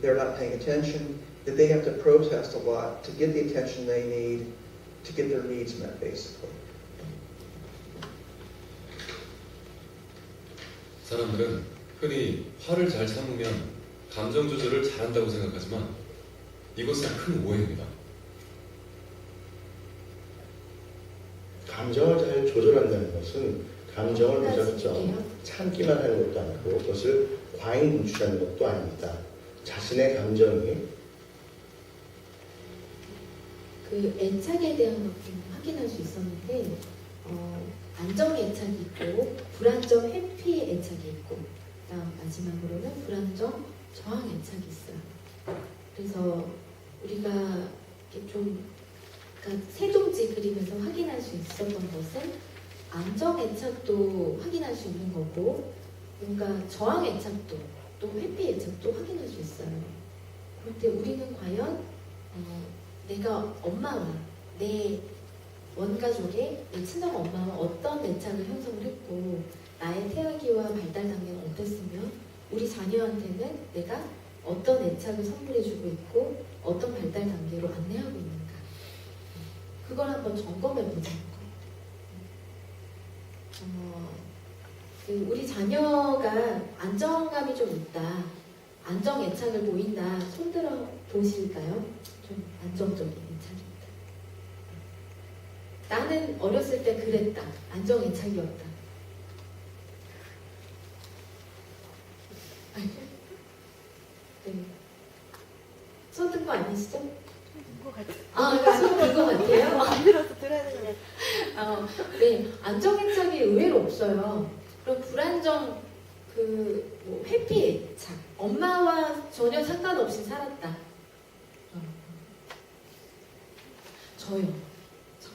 they're not paying attention, that they have to protest a lot to get the attention they need to get their needs met, basically. 사람들은 흔히 화를 잘 참으면 감정 조절을 잘한다고 생각하지만 이것은 큰 오해입니다. 감정을 잘 조절한다는 것은 감정을 무작정. 참기만 하는 것도 아니고 그것을 과잉 분출하는 것도 아닙니다. 자신의 감정이 그 애착에 대한 것도 확인할 수 있었는데 어, 안정 애착이 있고 불안정 회피 애착이 있고 그다음 마지막으로는 불안정 저항 애착이 있어요. 그래서 우리가 좀 그러니까 세종지 그리면서 확인할 수 있었던 것은 안정 애착도 확인할 수 있는 거고 뭔가 저항 애착도 또 회피 애착도 확인할 수 있어요. 그런데 우리는 과연 어, 내가 엄마와 내 원가족의 내 친정 엄마와 어떤 애착을 형성을 했고 나의 태아기와 발달 단계는 어땠으며 우리 자녀한테는 내가 어떤 애착을 선물해주고 있고 어떤 발달 단계로 안내하고 있는가 그걸 한번 점검해 보자는 거예요. 어, 그 우리 자녀가 안정감이 좀 있다, 안정 애착을 보인다, 손들어 보실까요? 좀 안정적인 애착입니다. 나는 어렸을 때 그랬다. 안정 애착이었다. 네. 손 든 거 아니시죠? 아, 손든거 같아요? 안 들어서 들어야 되는데. 어, 네, 안정 애착이 의외로 없어요. 그럼 불안정 그 뭐 회피 애착, 엄마와 전혀 상관없이 살았다. 어. 저요. 저.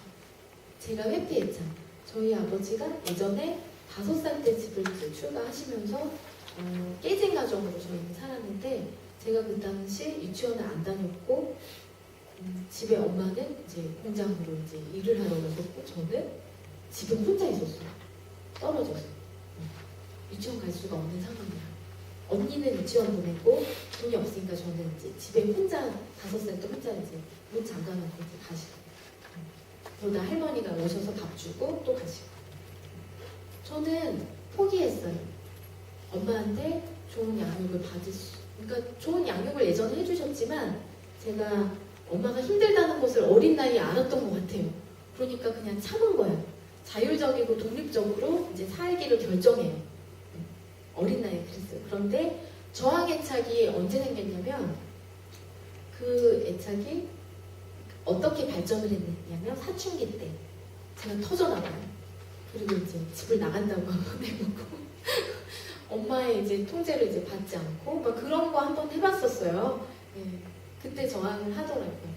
제가 회피 애착. 저희 아버지가 예전에 다섯 살 때 집을 출가하시면서 어, 깨진 가정으로 저희는 살았는데 제가 그 당시 유치원을 안 다녔고 음, 집에 엄마는 이제 공장으로 이제 일을 하러 갔었고 저는 집에 혼자 있었어요. 음, 유치원 갈 수가 없는 상황이야. 언니는 유치원 보내고 돈이 없으니까 저는 이제 집에 혼자 다섯 살 때 혼자 이제 문 잠가놓고 이제 가시고 음, 그러다 할머니가 오셔서 밥 주고 또 가시고 저는 포기했어요. 엄마한테 좋은 양육을 받을 수, 그러니까 좋은 양육을 예전에 해주셨지만 제가 엄마가 힘들다는 것을 어린 나이에 알았던 것 같아요. 그러니까 그냥 참은 거예요. 자율적이고 독립적으로 이제 살기를 결정해요. 어린 나이에 그랬어요. 그런데 저항 애착이 언제 생겼냐면 그 애착이 어떻게 발전을 했냐면 사춘기 때 제가 터져나가요. 그리고 이제 집을 나간다고 한 번 해보고 엄마의 이제 통제를 이제 받지 않고 막 그런 거 한 번 해봤었어요. 예, 그때 저항을 하더라고요.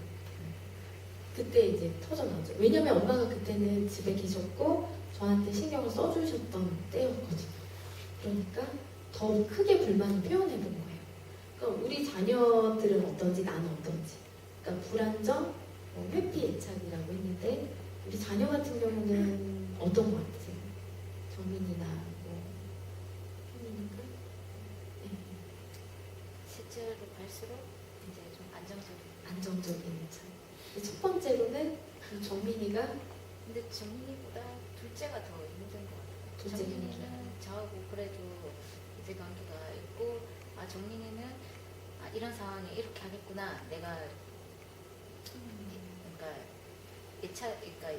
그때 이제 터져나오죠. 왜냐면 엄마가 그때는 집에 계셨고 저한테 신경을 써주셨던 때였거든요. 그러니까 더 크게 불만을 표현해 본 거예요. 그러니까 우리 자녀들은 어떤지 나는 어떤지. 그러니까 불안정, 뭐 회피 애착이라고 했는데 우리 자녀 같은 경우는 어떤 것 같으세요? 정민이나 뭐 현민인가? 네. 셋째로 갈수록 이제 좀 안정적인. 안정적인 애착. 첫 번째로는 그 정민이가 근데 정민이보다 둘째가 더 힘든 것 같아요. 둘째 정민이는 저 하고 그래도 이제 관계가 있고 아 정민이는 아 이런 상황에 이렇게 하겠구나 내가 그러니까 예차 그러니까.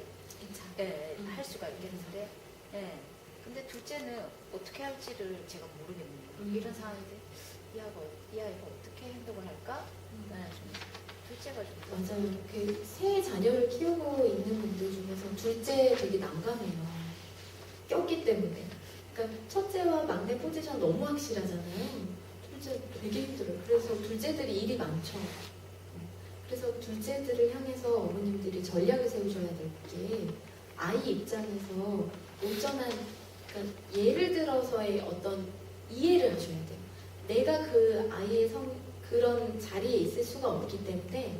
예, 음. 할 수가 있겠는데 예. 근데 둘째는 어떻게 할지를 제가 모르겠는 거예요. 음. 이런 상황인데 이 아이가 이 아이가 어떻게 행동을 할까? 네, 좀 둘째가 좀 더- 맞아요. 그 세 자녀를 키우고 있는 분들 중에서 둘째 되게 난감해요. 꼈기 때문에. 그러니까 첫째와 막내 포지션 너무 확실하잖아요. 둘째 되게 힘들어요. 그래서 둘째들이 일이 많죠. 그래서 둘째들을 향해서 어머님들이 전략을 세우셔야 될 게 아이 입장에서 온전한 그러니까 예를 들어서의 어떤 이해를 하셔야 돼요. 내가 그 아이의 성 그런 자리에 있을 수가 없기 때문에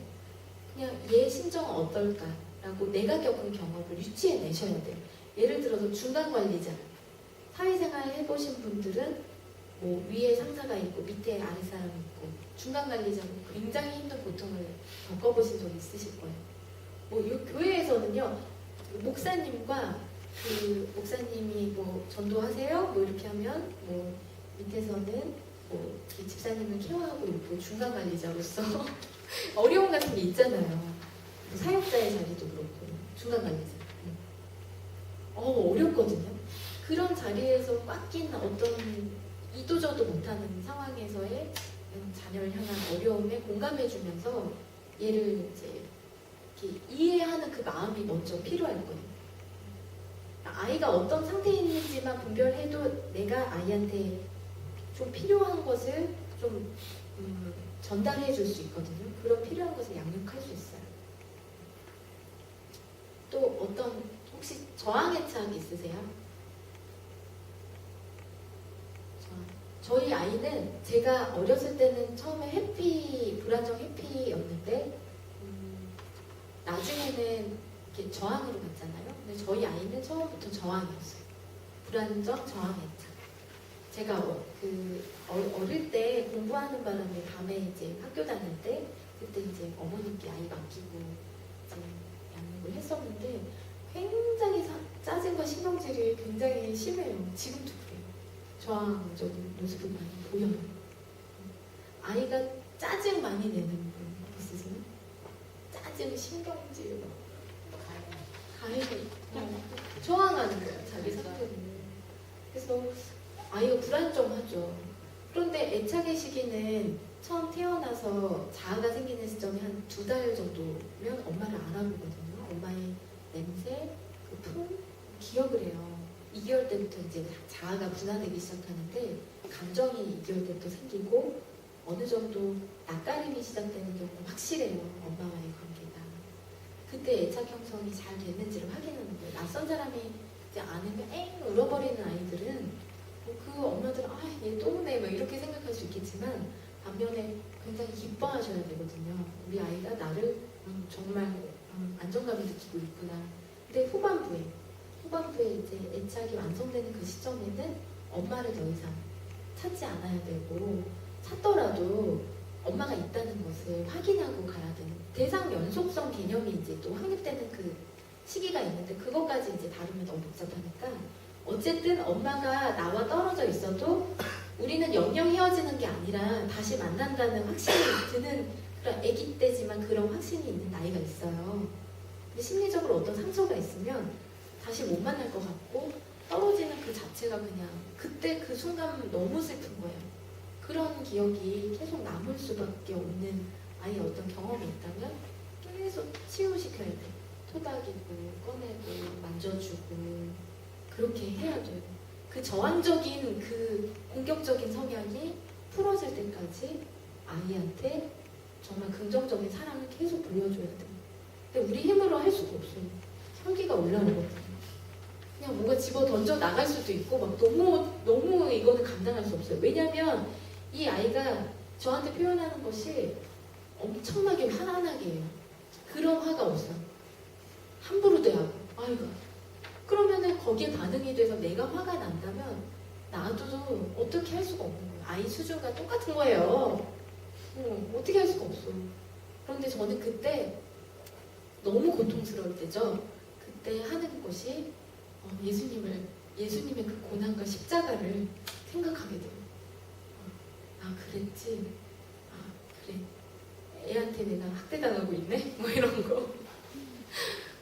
그냥 얘 심정은 어떨까라고 내가 겪은 경험을 유치해 내셔야 돼요. 예를 들어서 중간 관리자 사회생활 해보신 분들은 뭐 위에 상사가 있고 밑에 아랫사람이 있고 중간 관리자로 굉장히 힘든 고통을 겪어보신 적 있으실 거예요. 뭐요 교회에서는요 목사님과 그 목사님이 뭐 전도하세요 뭐 이렇게 하면 뭐 밑에서는 뭐이 집사님을 케어하고 있고 중간 관리자로서 어려움 같은 게 있잖아요. 뭐 사역자의 자리도 그렇고 중간 관리자. 음. 어 어렵거든요. 그런 자리에서 꽉 낀 어떤 이도저도 못하는 상황에서의 음, 자녀를 향한 어려움에 공감해주면서 얘를 이제 이렇게 이해하는 그 마음이 먼저 필요할 거예요. 아이가 어떤 상태에 있는지만 분별해도 내가 아이한테 좀 필요한 것을 좀 음, 전달해 줄 수 있거든요. 그런 필요한 것을 양육할 수 있어요. 또 어떤 혹시 저항의 착 있으세요? 저희 아이는 제가 어렸을 때는 처음에 해피 불안정 해피였는데 음, 나중에는 이렇게 저항으로 갔잖아요. 근데 저희 아이는 처음부터 저항이었어요. 불안정 저항의 착. 제가 어, 그 어- 어릴 때 공부하는 바람에 밤에 이제 학교 다닐 때 그때 이제 어머님께 아이 맡기고 이제 양육을 했었는데 굉장히 사- 짜증과 신경질이 굉장히 심해요. 지금도. 저항적인 모습을 많이 보여요. 아이가 짜증 많이 내는 분 있으세요? 짜증, 신경질, 막 가해를 그냥 저항하는 거야 자기 상태를. 그래서 아이가 불안정하죠. 그런데 애착의 시기는 처음 태어나서 자아가 생기는 시점이 한 두 달 정도면 엄마를 알아보거든요. 엄마의 냄새, 그 품, 기억을 해요. 2개월 때부터 이제 자아가 분화되기 시작하는데 감정이 2개월 때부터 생기고 어느 정도 낯가림이 시작되는 경우는 확실해요. 엄마와의 관계가. 그때 애착 형성이 잘 됐는지를 확인하는 거예요. 낯선 사람이 이제 안으면 엥 울어버리는 아이들은 뭐 그 엄마들은 아 얘 또 우네 막 이렇게 생각할 수 있겠지만 반면에 굉장히 기뻐하셔야 되거든요. 우리 아이가 나를 음, 정말 음, 안정감을 느끼고 있구나. 근데 후반부에 후반부에 이제 애착이 완성되는 그 시점에는 엄마를 더 이상 찾지 않아야 되고 찾더라도 엄마가 있다는 것을 확인하고 가야 되는 대상 연속성 개념이 이제 또 확립되는 그 시기가 있는데 그것까지 이제 다루면 너무 복잡하니까 어쨌든 엄마가 나와 떨어져 있어도 우리는 영영 헤어지는 게 아니라 다시 만난다는 확신이 드는 그런 아기 때지만 그런 확신이 있는 나이가 있어요. 근데 심리적으로 어떤 상처가 있으면 다시 못 만날 것 같고 떨어지는 그 자체가 그냥 그때 그 순간 너무 슬픈 거예요. 그런 기억이 계속 남을 수밖에 없는 아이의 어떤 경험이 있다면 계속 치유시켜야 돼. 토닥이고 꺼내고 만져주고 그렇게 해야 돼요. 그 저항적인 그 공격적인 성향이 풀어질 때까지 아이한테 정말 긍정적인 사랑을 계속 보여줘야 돼요. 근데 우리 힘으로 할 수가 없어요. 혈기가 올라오거든요. 그냥 뭔가 집어 던져 나갈 수도 있고 막 너무 너무 이거는 감당할 수 없어요. 왜냐하면 이 아이가 저한테 표현하는 것이 엄청나게 화나게 해요. 그런 화가 없어요. 함부로 대하고 아이고 그러면은 거기에 반응이 돼서 내가 화가 난다면 나도 어떻게 할 수가 없는 거예요. 아이 수준과 똑같은 거예요. 어, 어떻게 할 수가 없어. 그런데 저는 그때 너무 고통스러울 때죠. 그때 하는 것이 어, 예수님을 예수님의 그 고난과 십자가를 생각하게 돼요. 어, 아 그랬지. 아 그래. 애한테 내가 학대당하고 있네. 뭐 이런 거.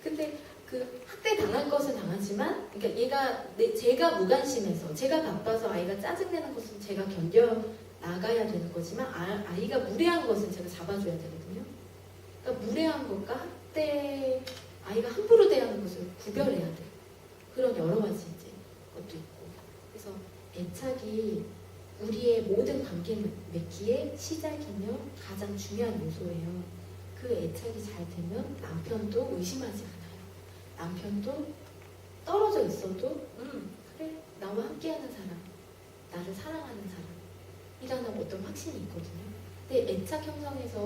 근데 그 학대 당할 것은 당하지만, 그러니까 얘가 내, 제가 무관심해서, 제가 바빠서 아이가 짜증내는 것은 제가 견뎌 나가야 되는 거지만, 아, 아이가 무례한 것은 제가 잡아줘야 되거든요. 그러니까 무례한 것과 학대, 아이가 함부로 대하는 것을 구별해야 돼요. 그런 여러 가지 이제 것도 있고. 그래서 애착이 우리의 모든 관계 맺기의 시작이며 가장 중요한 요소예요. 그 애착이 잘 되면 남편도 의심하지 않아요. 남편도 떨어져 있어도 음 그래 나와 함께하는 사람 나를 사랑하는 사람이라는 어떤 확신이 있거든요. 근데 애착 형성에서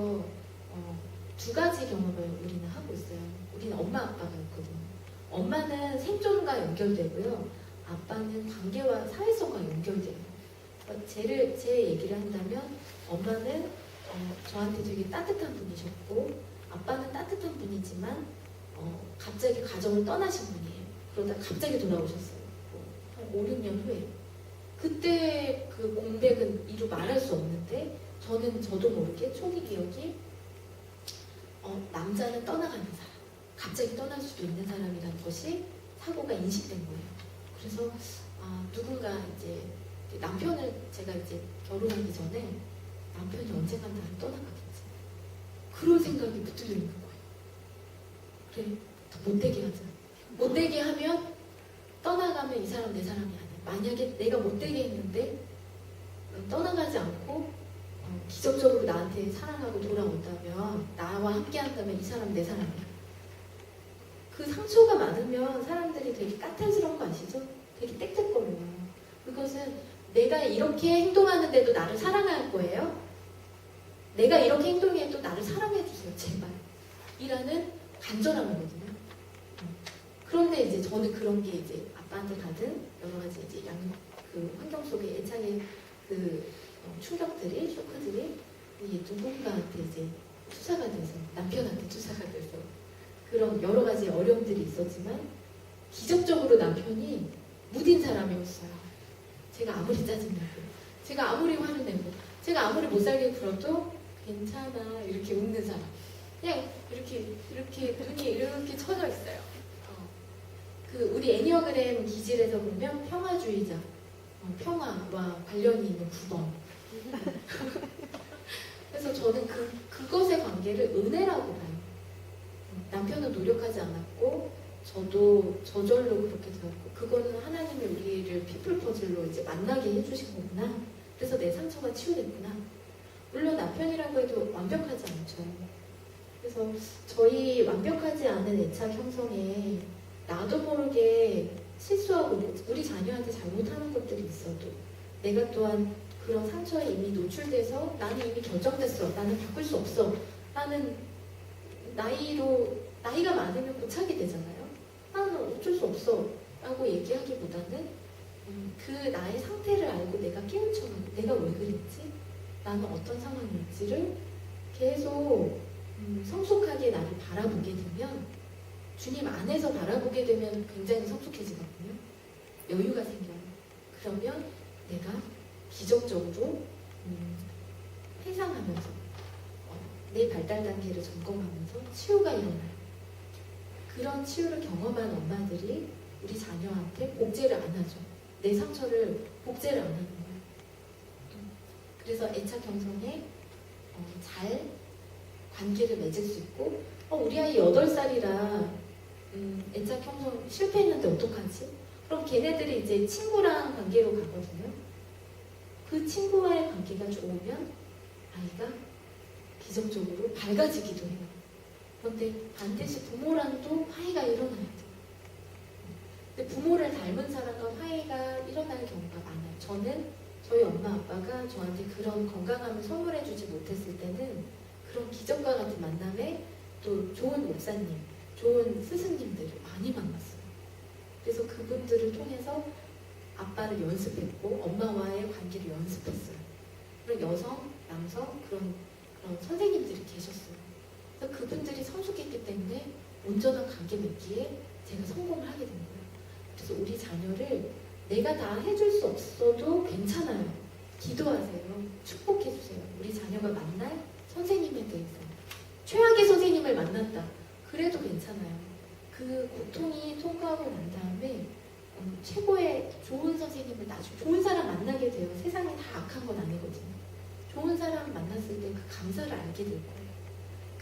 어, 두 가지 경험을 우리는 하고 있어요. 우리는 엄마 아빠가 있거든요. 엄마는 생존과 연결되고요. 아빠는 관계와 사회성과 연결돼요. 어, 제를 제 얘기를 한다면 엄마는 저한테 되게 따뜻한 분이셨고 아빠는 따뜻한 분이지만 어, 갑자기 가정을 떠나신 분이에요. 그러다 갑자기 돌아오셨어요. 뭐, 한 5, 6년 후에. 그때 그 공백은 이루 말할 수 없는데 저는 저도 모르게 초기 기억이 어, 남자는 떠나가는 사람, 갑자기 떠날 수도 있는 사람이라는 것이 사고가 인식된 거예요. 그래서 아, 누군가 이제 남편을 제가 이제 결혼하기 전에 남편이 언젠가 나를 떠나가겠지. 그런 생각이 붙들려 있는 거예요. 그래, 더 못되게 하자. 못되게 하면 떠나가면 이 사람 내 사람이 아니야. 만약에 내가 못되게 했는데 떠나가지 않고 어, 기적적으로 나한테 사랑하고 돌아온다면 나와 함께 한다면 이 사람 내 사람이야. 그 상처가 많으면 사람들이 되게 까탈스러운 거 아시죠? 되게 땡땡거려요. 그것은 내가 이렇게 행동하는데도 나를 사랑할 거예요? 내가 이렇게 행동해도 나를 사랑해 주세요, 제발. 이라는 간절함이거든요. 음. 그런데 이제 저는 그런 게 이제 아빠한테 받은 여러 가지 이제 양, 그 환경 속의 애착의 그 어, 충격들이, 쇼크들이 이게 누군가한테 이제 투사가 돼서, 남편한테 투사가 돼서 그런 여러 가지 어려움들이 있었지만 기적적으로 남편이 무딘 사람이었어요. 제가 아무리 짜증내고, 제가 아무리 화를 내고, 제가 아무리 못 살게 굴어도 괜찮아 이렇게 웃는 사람. 그냥 이렇게 이렇게 눈이 이렇게 쳐져 있어요. 어. 그 우리 애니어그램 기질에서 보면 평화주의자, 어, 평화와 관련이 있는 9번. 그래서 저는 그 그것의 관계를 은혜라고 봐요. 음, 남편은 노력하지 않았고 저도 저절로 그렇게 되었고 그거는 하나님이 우리를 피플 퍼즐로 이제 만나게 해주신 거구나. 그래서 내 상처가 치유됐구나. 물론 남편이라고 해도 완벽하지 않죠. 그래서 저희 완벽하지 않은 애착 형성에 나도 모르게 실수하고 뭐 우리 자녀한테 잘못하는 것들이 있어도 내가 또한 그런 상처에 이미 노출돼서 나는 이미 결정됐어. 나는 바꿀 수 없어. 나는 나이로 나이가 많으면 고차게 되잖아요. 나는 어쩔 수 없어. 라고 얘기하기보다는 음, 그 나의 상태를 알고 내가 깨우쳐가고 내가 왜 그랬지? 나는 어떤 상황이었지를 계속 음, 성숙하게 나를 바라보게 되면 주님 안에서 바라보게 되면 굉장히 성숙해지거든요. 여유가 생겨요. 그러면 내가 기적적으로 음, 회상하면서 어, 내 발달 단계를 점검하면서 치유가 일어나요. 그런 치유를 경험한 엄마들이 우리 자녀한테 복제를 안 하죠. 내 상처를 복제를 안 하는 거예요. 음, 그래서 애착 형성에 어, 잘 관계를 맺을 수 있고 어, 우리 아이 8살이라 음, 애착 형성 실패했는데 어떡하지? 그럼 걔네들이 이제 친구랑 관계로 가거든요. 그 친구와의 관계가 좋으면 아이가 기적적으로 밝아지기도 해요. 그런데 반드시 부모랑 도 화해가 일어나야 돼요. 부모를 닮은 사람과 화해가 일어날 경우가 많아요. 저는 저희 엄마 아빠가 저한테 그런 건강함을 선물해주지 못했을 때는 그런 기적과 같은 만남에 또 좋은 목사님, 좋은 스승님들을 많이 만났어요. 그래서 그분들을 통해서 아빠를 연습했고 엄마와의 관계를 연습했어요. 그런 여성, 남성 그런 그런 선생님들이 계셨어요. 그래서 그분들이 성숙했기 때문에 온전한 관계 맺기에 제가 성공을 하게 된 거예요. 그래서 우리 자녀를 내가 다 해줄 수 없어도 괜찮아요. 기도하세요. 축복해주세요. 우리 자녀가 만날 선생님에 대해서. 최악의 선생님을 만났다. 그래도 괜찮아요. 그 고통이 통과하고 난 다음에 음, 최고의 좋은 선생님을 나중에 좋은 사람 만나게 돼요. 세상에 다 악한 건 아니거든요. 좋은 사람 만났을 때 그 감사를 알게 될 거예요.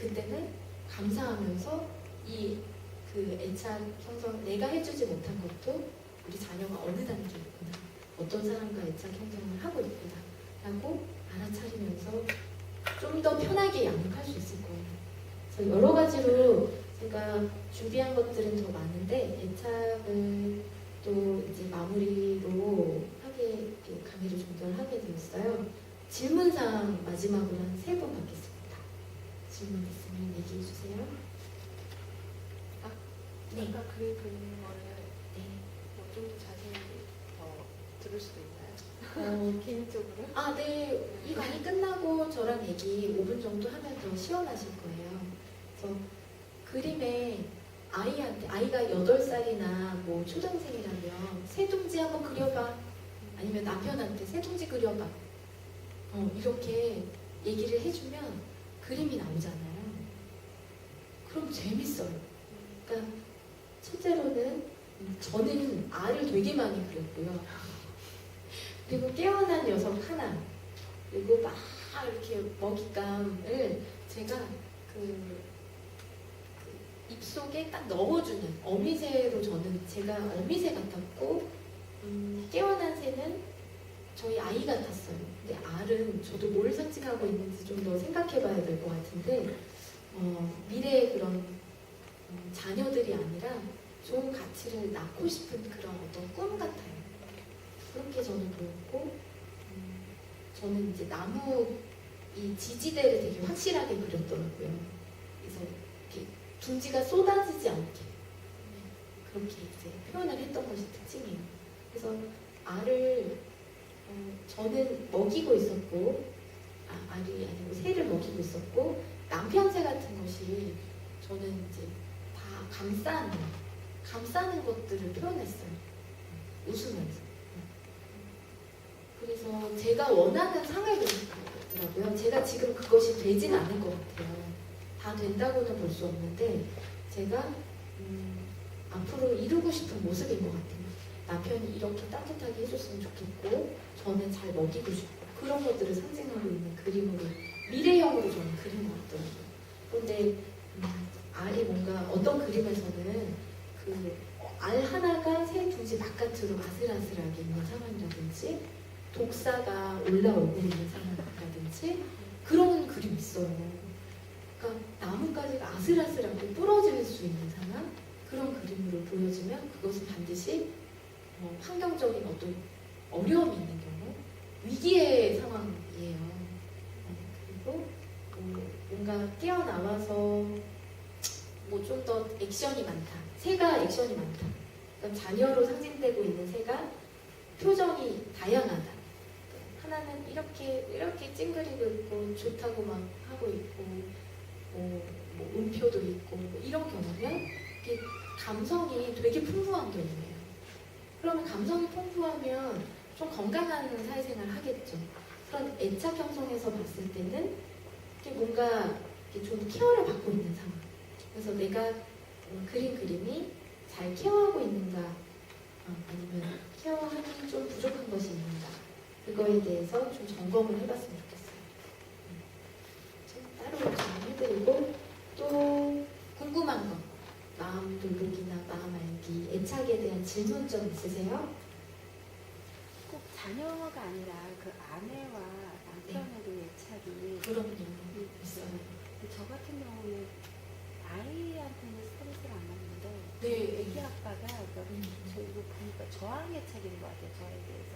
그때는 감사하면서 이 그 애착 형성 내가 해주지 못한 것도 우리 자녀가 어느 단계에 있구나 어떤 사람과 애착 형성을 하고 있구나 라고 알아차리면서 좀 더 편하게 양육할 수 있을 거예요. 그래서 여러 가지로 제가 준비한 것들은 더 많은데 애착을 또 이제 마무리로 하게 강의를 종결하게 되었어요. 질문사항 마지막으로 한 세 번 받겠습니다. 질문 있으면 얘기해 주세요. 네. 아까 글 거를 네. 뭐 좀 자세히 더 들을 수도 있나요? 어, 개인적으로. 아, 네. 이 강의 끝나고 저랑 얘기 5분 정도 하면 더 시원하실 거예요. 그래서 그림에 아이한테, 아이가 8살이나 뭐 초등생이라면 새둥지 한번 그려봐. 아니면 남편한테 새둥지 그려봐. 어, 이렇게 얘기를 해주면 그림이 나오잖아요. 그럼 재밌어요. 그러니까 첫째로는 음, 저는 알을 되게 많이 그렸고요. 그리고 깨어난 녀석 하나 그리고 막 이렇게 먹잇감을 제가 그, 그 입속에 딱 넣어주는 어미새로 저는 제가 어미새 같았고 음, 깨어난 새는 저희 아이 같았어요. 근데 알은 저도 뭘 상징하고 있는지 좀 더 생각해봐야 될 것 같은데 어, 미래의 그런 음, 자녀들이 아니라 좋은 가치를 낳고 싶은 그런 어떤 꿈 같아요. 그렇게 저는 보였고 음, 저는 이제 나무 이 지지대를 되게 확실하게 그렸더라고요. 그래서 이렇게 둥지가 쏟아지지 않게 그렇게 이제 표현을 했던 것이 특징이에요. 그래서 알을 어, 저는 먹이고 있었고 아, 알이 아니고 새를 먹이고 있었고 남편 새 같은 것이 저는 이제 다 감싸는 감싸는 것들을 표현했어요. 웃으면서. 그래서 제가 원하는 상을 그리더라고요. 제가 지금 그것이 되진 않을 것 같아요. 다 된다고는 볼 수 없는데 제가 음, 앞으로 이루고 싶은 모습인 것 같아요. 남편이 이렇게 따뜻하게 해줬으면 좋겠고 저는 잘 먹이고 싶고 그런 것들을 상징하고 있는 그림으로 미래형으로 저는 그린 것 같더라고요. 그런데 음, 알이 뭔가 어떤 그림에서는 그 알 하나가 새 둥지 바깥으로 아슬아슬하게 있는 상황이라든지 독사가 올라오고 있는 상황이라든지 그런 그림이 있어요. 그러니까 나뭇가지가 아슬아슬하게 부러질 수 있는 상황 그런 그림으로 보여지면 그것은 반드시 어, 환경적인 어떤 어려움이 있는 경우 위기의 상황이에요. 어, 그리고 뭐 뭔가 깨어나와서 뭐 좀 더 액션이 많다. 새가 액션이 많다. 그러니까 자녀로 상징되고 있는 새가 표정이 다양하다. 하나는 이렇게 이렇게 찡그리고 있고 좋다고 막 하고 있고 뭐, 뭐 음표도 있고 뭐 이런 이게 감성이 되게 풍부한 경우예요. 그러면 감성이 풍부하면 좀 건강한 사회생활 을 하겠죠. 그런 애착 형성에서 봤을 때는 뭔가 좀 케어를 받고 있는 상황. 그래서 내가 음, 그린 그림이 잘 케어하고 있는가, 어, 아니면 케어하기 좀 부족한 것이 있는가, 그거에 대해서 좀 점검을 해봤으면 좋겠어요. 음. 좀 따로 좀 해드리고, 또 궁금한 거, 마음 돌보기나 마음 알기, 애착에 대한 질문 좀 있으세요? 꼭 자녀가 아니라 그 아내와 남편에도 애착이 그럼요. 있어요. 근데 저 같은 경우는 아이한테는 스트레스를 안 받는데 네, 애기 아빠가 그러니까 음. 저 이거 보니까 저항 애착인 것 같아요 저에 대해서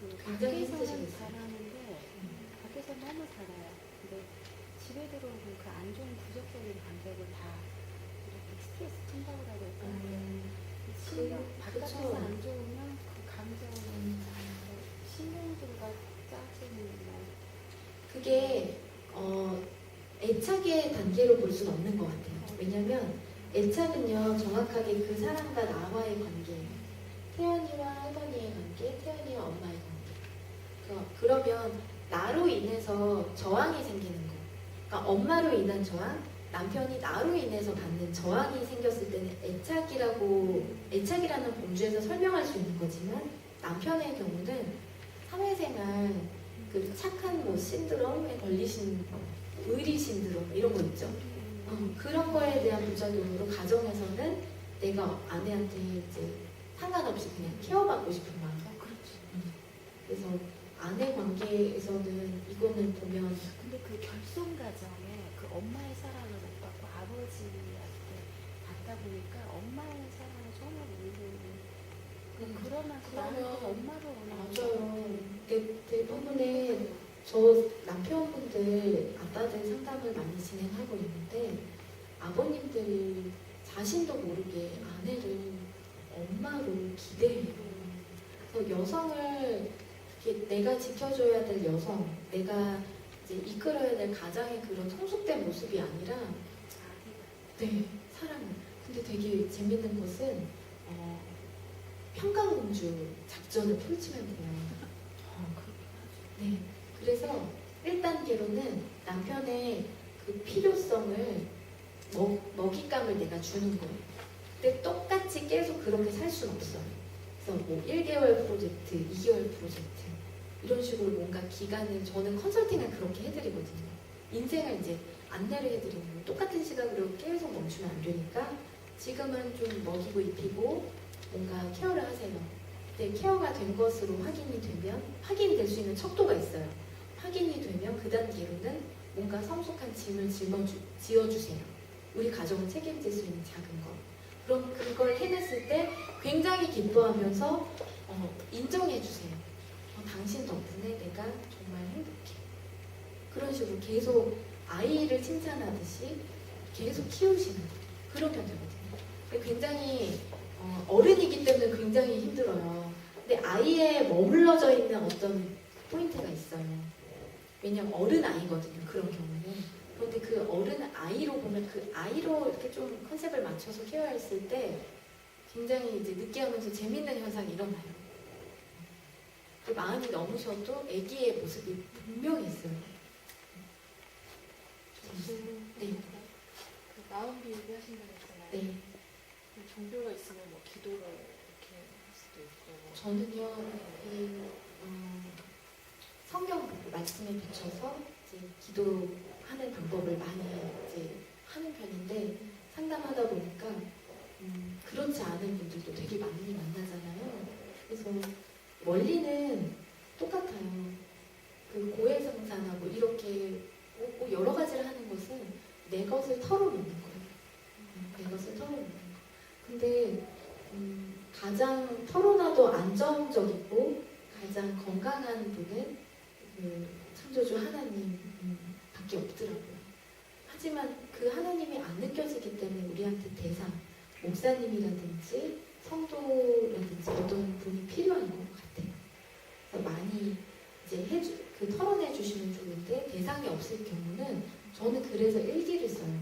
그 굉장히 밖에서는 힘드시겠어요. 잘하는데 밖에서 너무 잘해요 근데 집에 들어오면 그안 좋은 부정적인 감정을 다 이렇게 스트레스 푼다고 해야 될까 음, 신경 그- 바깥에서 그쵸. 안 좋으면 그 감정은 신경질과 짜증 뭐 그게 어, 애착의 단계로 볼 수는 없는 것 같아요. 왜냐면 애착은요 정확하게 그 사람과 나와의 관계예요. 태연이와 할머니의 관계, 태연이와 엄마의 관계. 그, 그러면 나로 인해서 저항이 생기는 거. 그러니까 엄마로 인한 저항, 남편이 나로 인해서 받는 저항이 생겼을 때는 애착이라고 애착이라는 범주에서 설명할 수 있는 거지만 남편의 경우는 사회생활 그 착한 뭐 신드롬에 걸리신 의리 신드롬 이런 거 있죠. 어, 그런 거에 대한 부작용으로 가정에서는 내가 아내한테 이제 상관없이 그냥 케어받고 싶은 마음. 음. 그래서 아내 관계에서는 이거는 보면 근데 그 결손 가정에 그 엄마의 사랑을 못 받고 아버지한테 받다 보니까 엄마의 사랑을 전혀 모르는 그 음, 그러면서 그러면 나는 엄마를 원하는 맞아요. 대, 대부분의 저 남편분들 아빠들 상담을 많이 진행하고 있는데 아버님들이 자신도 모르게 아내를 엄마로 기대해요. 그래서 여성을 내가 지켜줘야 될 여성, 내가 이제 이끌어야 될 가장의 그런 성숙된 모습이 아니라 네 사람을. 근데 되게 재밌는 것은 어, 평강공주 작전을 펼치면 돼요. 네. 그래서 1단계로는 남편의 그 필요성을 먹, 먹잇감을 내가 주는 거예요. 근데 똑같이 계속 그렇게 살 수는 없어요. 그래서 뭐 1개월 프로젝트, 2개월 프로젝트 이런 식으로 뭔가 기간을 저는 컨설팅을 그렇게 해드리거든요. 인생을 이제 안내를 해드리는. 똑같은 시각으로 계속 멈추면 안 되니까 지금은 좀 먹이고 입히고 뭔가 케어를 하세요. 근데 케어가 된 것으로 확인이 되면 확인될 수 있는 척도가 있어요. 확인이 되면 그 단계로는 뭔가 성숙한 짐을 짊어주, 지어주세요. 우리 가정을 책임질 수 있는 작은 것. 그럼 그걸 해냈을 때 굉장히 기뻐하면서 어, 인정해주세요. 어, 당신 덕분에 내가 정말 행복해. 그런 식으로 계속 아이를 칭찬하듯이 계속 키우시는 되거든요. 근데 굉장히 어, 어른이기 때문에 굉장히 힘들어요. 근데 아이에 머물러져 있는 어떤 포인트가 있어요. 왜냐면 어른 아이거든요. 그런 경우는. 그런데 그 어른 아이로 보면 그 아이로 이렇게 좀 컨셉을 맞춰서 케어했을 때 굉장히 이제 느끼하면서 재밌는 현상이 일어나요. 그 마음이 넘으셔도 아기의 모습이 분명히 있어요. 네. 그 마음 비우기 하신다고 했잖아요. 네. 그 종교가 있으면 뭐 기도를 이렇게 할 수도 있고. 뭐. 저는요, 이, 음, 성경 말씀에 비춰서 이제 기도하는 방법을 많이 이제 하는 편인데 상담하다 보니까 음, 그렇지 않은 분들도 되게 많이 만나잖아요. 그래서 원리는 똑같아요. 그 고해성사나 뭐 이렇게 여러 가지를 하는 것은 내 것을 털어놓는 거예요. 음, 내 것을 털어놓는 거. 근데 음, 가장 털어놔도 안정적이고 가장 건강한 분은 그 창조주 하나님 음, 밖에 없더라고요. 하지만 그 하나님이 안 느껴지기 때문에 우리한테 대상, 목사님이라든지 성도라든지 어떤 분이 필요한 것 같아요. 그래서 많이 이제 해주, 그 털어내 주시면 좋은데 대상이 없을 경우는 저는 그래서 일기를 써요.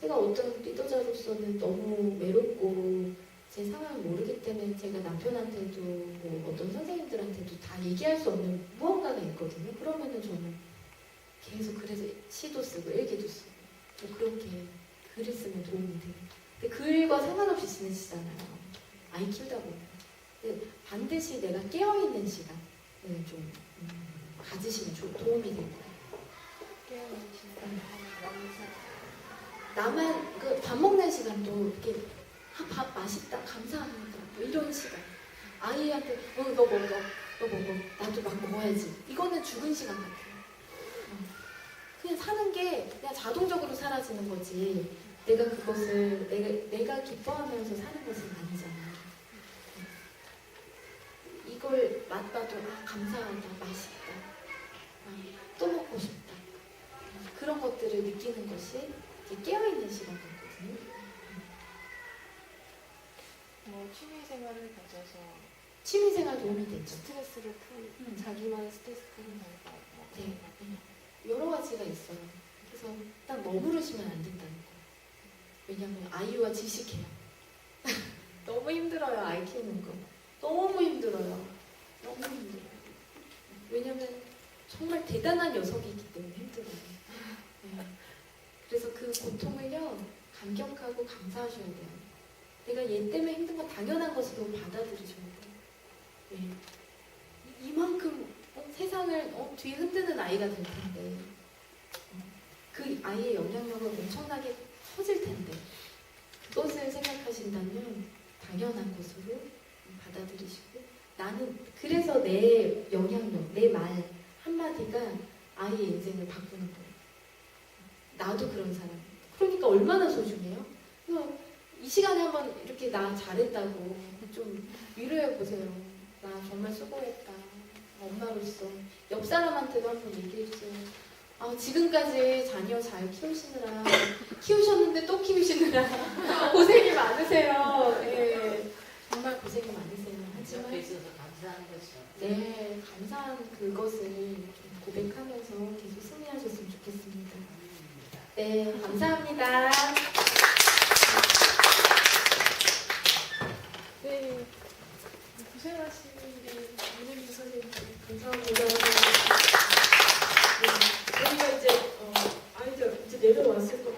제가 어떤 리더자로서는 너무 외롭고 제 상황을 모르기 때문에 제가 남편한테도 뭐 어떤 선생님들한테도 다 얘기할 수 없는 무언가가 있거든요. 그러면은 저는 계속 그래서 시도 쓰고 일기도 쓰고 뭐 그렇게 글을 쓰면 도움이 돼요. 근데 글과 상관없이 지내시잖아요. 아이 키우다 보면. 근데 반드시 내가 깨어있는 시간을 좀 음, 가지시면 좀 도움이 될 거예요. 깨어있는 시간. 나만 그밥 먹는 시간도 이렇게 아, 밥 맛있다 감사합니다 뭐 이런 시간 아이한테 어 너 먹어 너 먹어 나도 막 먹어야지 이거는 죽은 시간 같아요 어. 그냥 사는 게 그냥 자동적으로 사라지는 거지 내가 그것을 내가, 내가 기뻐하면서 사는 것은 아니잖아 어. 이걸 맛봐도 아 감사하다 맛있다 아, 또 먹고 싶다 어, 그런 것들을 느끼는 것이 깨어있는 시간 같거든요. 뭐 취미 생활을 가져서 취미 생활 도움이 되죠. 스트레스를 풀, 음. 자기만의 스트레스 푸는 방법. 뭐 네. 거. 여러 가지가 있어요. 그래서 딱 머무르시면 안 된다는 거예요. 왜냐하면 아이와 지식해요. 너무 힘들어요, 아이 키우는 거. 너무 힘들어요. 힘들어요. 왜냐하면 정말 대단한 녀석이기 때문에 힘들어요. 네. 그래서 그 고통을요, 감격하고 감사하셔야 돼요. 내가 얘 때문에 힘든 건 당연한 것으로 받아들이셔야 돼요. 네. 이- 이만큼 어, 세상을 어, 뒤에 흔드는 아이가 될 텐데 어, 그 아이의 영향력은 엄청나게 커질 텐데 그것을 생각하신다면 당연한 것으로 받아들이시고 나는 그래서 내 영향력, 내 말 한마디가 아이의 인생을 바꾸는 거예요. 나도 그런 사람. 그러니까 얼마나 소중해요? 이 시간에 한번 이렇게 나 잘했다고 좀 위로해 보세요. 나 정말 수고했다. 엄마로서 옆 사람한테도 한번 얘기해 주세요. 아, 지금까지 자녀 잘 키우시느라 키우셨는데 또 키우시느라 고생이 많으세요. 예. 정말 고생이 많으세요. 옆에 있어서 감사하는 거죠. 네, 감사한 그것을 고백하면서 계속 승리하셨으면 좋겠습니다. 음. 네, 감사합니다. 네, 고생하신 우리 선생님 감사합니다. 네, 저희가 이제 어, 아이들 이제 내려왔을 거